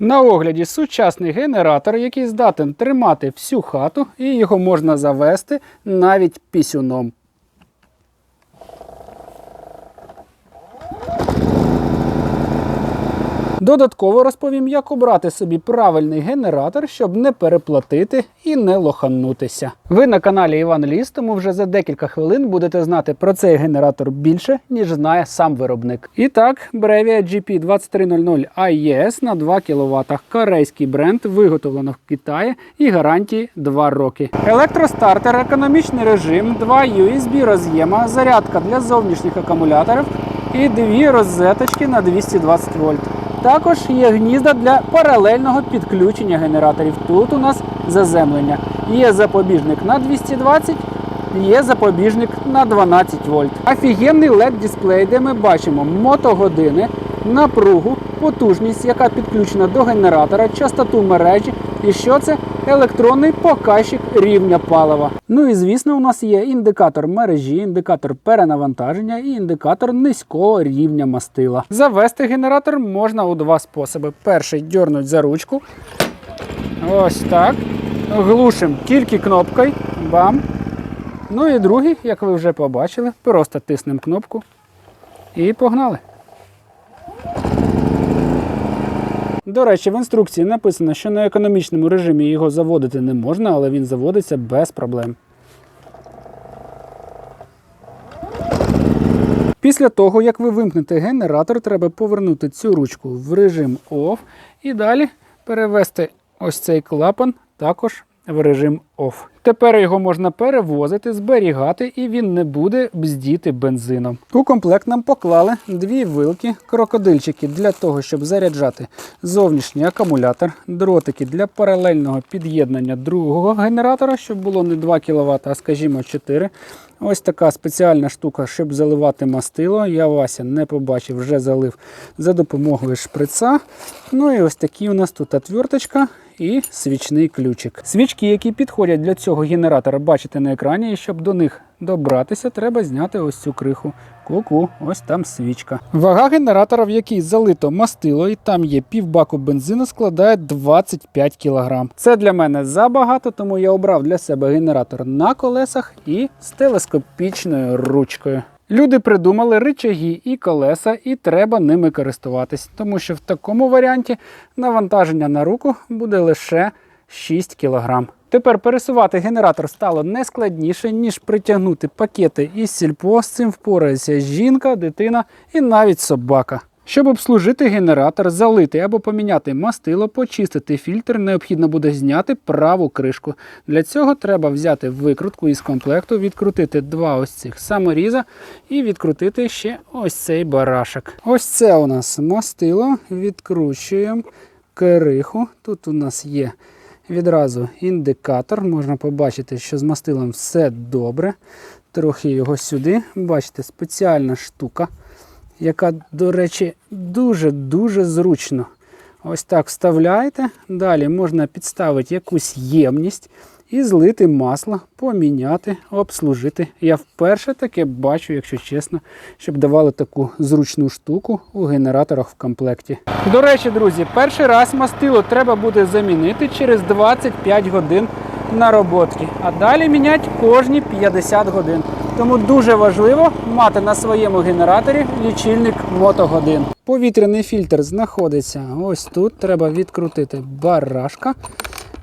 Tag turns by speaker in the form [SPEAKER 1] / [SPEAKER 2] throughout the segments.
[SPEAKER 1] На огляді сучасний генератор, який здатен тримати всю хату, і його можна завести навіть пісюном. Додатково розповім, як обрати собі правильний генератор, щоб не переплатити і не лоханутися. Ви на каналі Іван Ліс, тому вже за декілька хвилин будете знати про цей генератор більше, ніж знає сам виробник. І так, Brevia GP2300 IES на 2 кВт. Корейський бренд, виготовлено в Китаї і гарантії 2 роки. Електростартер, економічний режим, 2 USB роз'єма, зарядка для зовнішніх акумуляторів і дві розеточки на 220 вольт. Також є гнізда для паралельного підключення генераторів. Тут у нас заземлення. Є запобіжник на 220, є запобіжник на 12 вольт. Офігенний led дисплей, де ми бачимо мотогодини, напругу, потужність, яка підключена до генератора, частоту мережі. І що це? Електронний показчик рівня палива. Ну і звісно, у нас є індикатор мережі, індикатор перенавантаження і індикатор низького рівня мастила. Завести генератор можна у два способи. Перший дьорнуть за ручку. Ось так. Глушимо тільки кнопкою. Бам. Ну і другий, як ви вже побачили, просто тиснемо кнопку і погнали. До речі, в інструкції написано, що на економічному режимі його заводити не можна, але він заводиться без проблем. Після того, як ви вимкнете генератор, треба повернути цю ручку в режим OFF і далі перевести ось цей клапан також в режим OFF. Тепер його можна перевозити, зберігати і він не буде бздіти бензином. У комплект нам поклали дві вилки, крокодильчики для того, щоб заряджати зовнішній акумулятор, дротики для паралельного під'єднання другого генератора, щоб було не 2 кВт, а скажімо 4 Ось така спеціальна штука, щоб заливати мастило. Я Вася не побачив, вже залив за допомогою шприца. Ну і ось такі у нас тут отверточка і свічний ключик. Свічки, які підходять для цього генератора, бачите на екрані, і щоб до них добратися, треба зняти ось цю криху. Ку-ку, ось там свічка. Вага генератора, в який залито мастило, і там є півбаку бензину, складає 25 кг. Це для мене забагато, тому я обрав для себе генератор на колесах і з телескопічною ручкою. Люди придумали ричаги і колеса, і треба ними користуватись, тому що в такому варіанті навантаження на руку буде лише 6 кг. Тепер пересувати генератор стало не складніше, ніж притягнути пакети із сільпо. З цим впорається жінка, дитина і навіть собака. Щоб обслужити генератор, залити або поміняти мастило, почистити фільтр, необхідно буде зняти праву кришку. Для цього треба взяти викрутку із комплекту, відкрутити два ось цих саморіза і відкрутити ще ось цей барашок. Ось це у нас мастило. Відкручуємо криху. Тут у нас є відразу індикатор. Можна побачити, що з мастилом все добре. Трохи його сюди. Бачите, спеціальна штука яка, до речі, дуже-дуже зручно. Ось так вставляєте. Далі можна підставити якусь ємність і злити масло, поміняти, обслужити. Я вперше таке бачу, якщо чесно, щоб давали таку зручну штуку у генераторах в комплекті. До речі, друзі, перший раз мастило треба буде замінити через 25 годин нароботки, а далі міняти кожні 50 годин. Тому дуже важливо мати на своєму генераторі лічильник мотогодин. Повітряний фільтр знаходиться ось тут. Треба відкрутити барашка.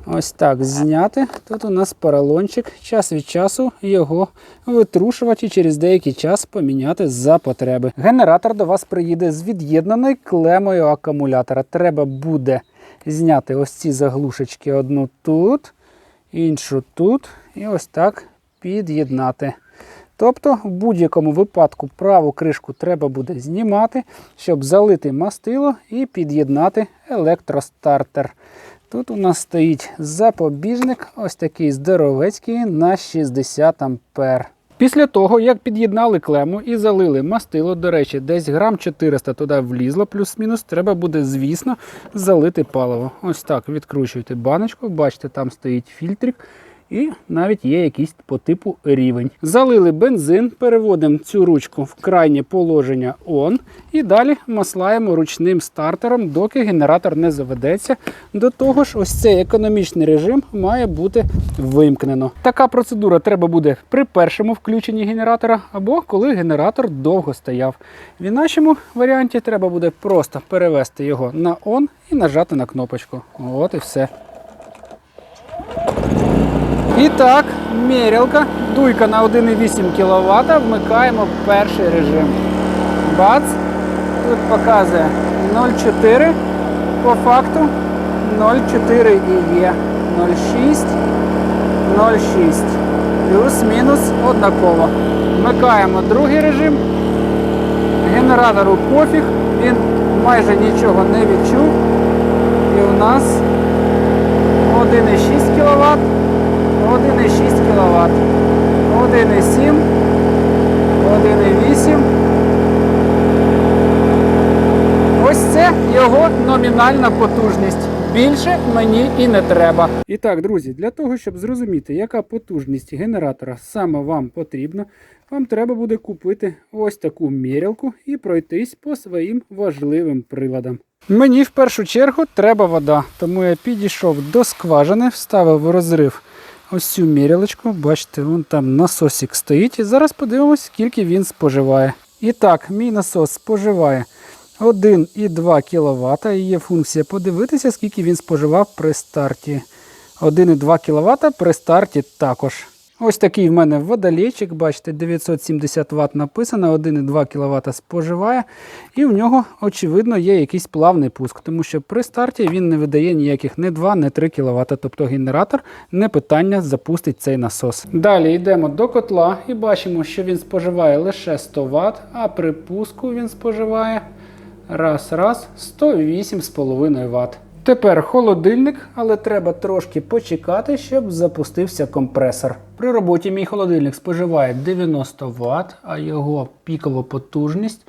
[SPEAKER 1] Ось так зняти. Тут у нас поролончик. Час від часу його витрушувати і через деякий час поміняти за потреби. Генератор до вас приїде з від'єднаною клемою акумулятора. Треба буде зняти ось ці заглушечки одну тут, іншу тут. І ось так під'єднати. Тобто, в будь-якому випадку праву кришку треба буде знімати, щоб залити мастило і під'єднати електростартер. Тут у нас стоїть запобіжник, ось такий здоровецький на 60 ампер. Після того, як під'єднали клему і залили мастило, до речі, десь грам 400 туди влізло, плюс-мінус, треба буде, звісно, залити паливо. Ось так відкручуєте баночку, бачите, там стоїть фільтрик. І навіть є якийсь по типу рівень. Залили бензин, переводимо цю ручку в крайнє положення ON і далі маслаємо ручним стартером, доки генератор не заведеться. До того ж, ось цей економічний режим має бути вимкнено. Така процедура треба буде при першому включенні генератора або коли генератор довго стояв. В нашому варіанті треба буде просто перевести його на ON і нажати на кнопочку. От і все. І так, мірялка, дуйка на 1,8 кВт, вмикаємо перший режим. Бац. Тут показує 0,4. По факту 0,4 і є. 0,6, 0,6. Плюс-мінус однаково. Вмикаємо другий режим. Генератору пофіг, він майже нічого не відчув. І у нас 1,6 кВт. 1,6 кВт, 1,7, 1,8. Ось це його номінальна потужність. Більше мені і не треба. І так, друзі, для того, щоб зрозуміти, яка потужність генератора саме вам потрібна, вам треба буде купити ось таку мірялку і пройтись по своїм важливим приладам. Мені в першу чергу треба вода, тому я підійшов до скважини, вставив розрив ось цю мірялочку. Бачите, вон там насосик стоїть. І зараз подивимось, скільки він споживає. І так, мій насос споживає 1,2 кВт. І є функція подивитися, скільки він споживав при старті. 1,2 кВт при старті також. Ось такий в мене водолейчик, бачите, 970 Вт написано, 1,2 кВт споживає. І в нього, очевидно, є якийсь плавний пуск, тому що при старті він не видає ніяких не 2, не 3 кВт. Тобто генератор не питання запустить цей насос. Далі йдемо до котла і бачимо, що він споживає лише 100 Вт, а при пуску він споживає раз, раз 108,5 Вт. Тепер холодильник, але треба трошки почекати, щоб запустився компресор. При роботі мій холодильник споживає 90 Вт, а його пікова потужність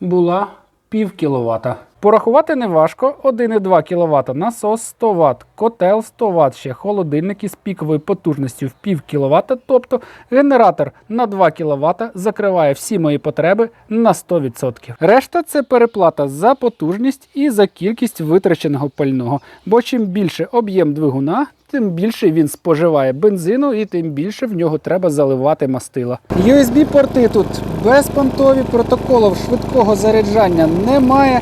[SPEAKER 1] була пів кіловата. Порахувати не важко. 1,2 кВт насос 100 Вт, котел 100 Вт, ще холодильник із піковою потужністю в пів кВт, тобто генератор на 2 кВт закриває всі мої потреби на 100%. Решта це переплата за потужність і за кількість витраченого пального. Бо чим більше об'єм двигуна, тим більше він споживає бензину і тим більше в нього треба заливати мастила. USB-порти тут безпонтові, протоколів швидкого заряджання немає.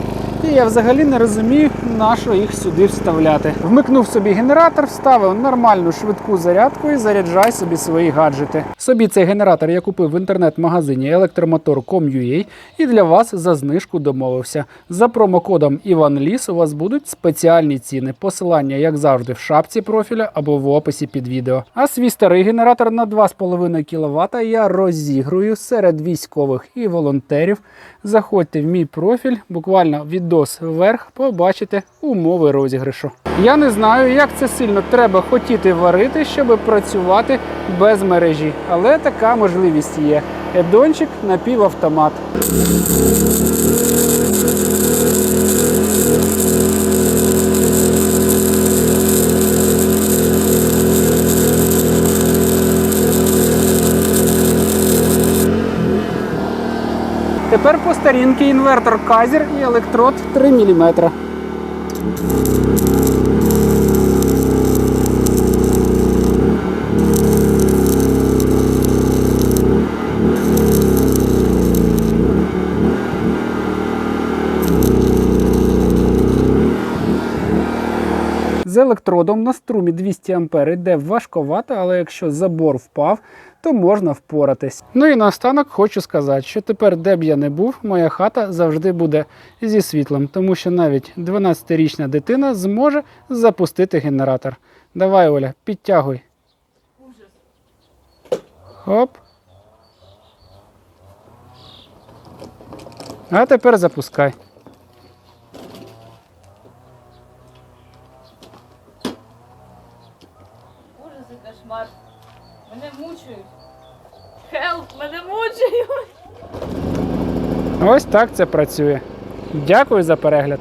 [SPEAKER 1] І я взагалі не розумію, на що їх сюди вставляти. Вмикнув собі генератор, вставив нормальну швидку зарядку і заряджай собі свої гаджети. Собі цей генератор я купив в інтернет-магазині електромотор.com.ua і для вас за знижку домовився. За промокодом ІванЛіс у вас будуть спеціальні ціни. Посилання, як завжди, в шапці профіля або в описі під відео. А свій старий генератор на 2,5 кВт я розігрую серед військових і волонтерів. Заходьте в мій профіль, буквально відос вверх, побачите умови розіграшу. Я не знаю, як це сильно треба хотіти варити, щоб працювати без мережі, але така можливість є. Едончик напівавтомат. Тепер по старінки інвертор Казір і електрод 3 мм. З електродом на струмі 200 А йде важковато, але якщо забор впав, то можна впоратись. Ну і наостанок хочу сказати, що тепер, де б я не був, моя хата завжди буде зі світлом, тому що навіть 12-річна дитина зможе запустити генератор. Давай, Оля, підтягуй. Хоп. А тепер запускай.
[SPEAKER 2] Боже, це кошмар. Мене мучають. Хелп, мене мучають.
[SPEAKER 1] Ось так це працює. Дякую за перегляд.